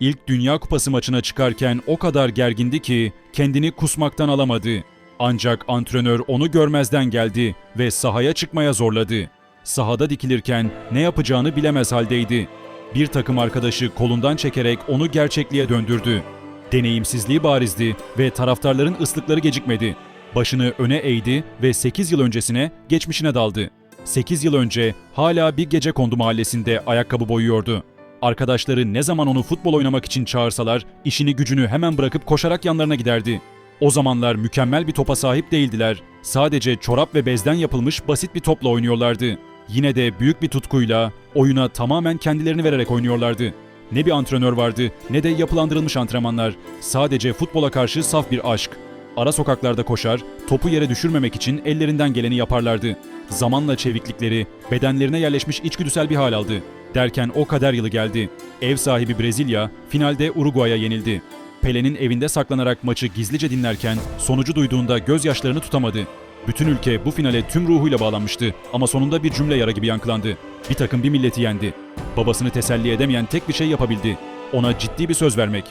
İlk Dünya Kupası maçına çıkarken o kadar gergindi ki kendini kusmaktan alamadı. Ancak antrenör onu görmezden geldi ve sahaya çıkmaya zorladı. Sahada dikilirken ne yapacağını bilemez haldeydi. Bir takım arkadaşı kolundan çekerek onu gerçekliğe döndürdü. Deneyimsizliği barizdi ve taraftarların ıslıkları gecikmedi. Başını öne eğdi ve 8 yıl öncesine, geçmişine daldı. 8 yıl önce hala bir gece kondu mahallesinde ayakkabı boyuyordu. Arkadaşları ne zaman onu futbol oynamak için çağırsalar işini gücünü hemen bırakıp koşarak yanlarına giderdi. O zamanlar mükemmel bir topa sahip değildiler. Sadece çorap ve bezden yapılmış basit bir topla oynuyorlardı. Yine de büyük bir tutkuyla oyuna tamamen kendilerini vererek oynuyorlardı. Ne bir antrenör vardı ne de yapılandırılmış antrenmanlar. Sadece futbola karşı saf bir aşk. Ara sokaklarda koşar, topu yere düşürmemek için ellerinden geleni yaparlardı. Zamanla çeviklikleri, bedenlerine yerleşmiş içgüdüsel bir hal aldı. Derken o kader yılı geldi. Ev sahibi Brezilya, finalde Uruguay'a yenildi. Pele'nin evinde saklanarak maçı gizlice dinlerken sonucu duyduğunda gözyaşlarını tutamadı. Bütün ülke bu finale tüm ruhuyla bağlanmıştı ama sonunda bir cümle yara gibi yankılandı. Bir takım bir milleti yendi. Babasını teselli edemeyen tek bir şey yapabildi. Ona ciddi bir söz vermek.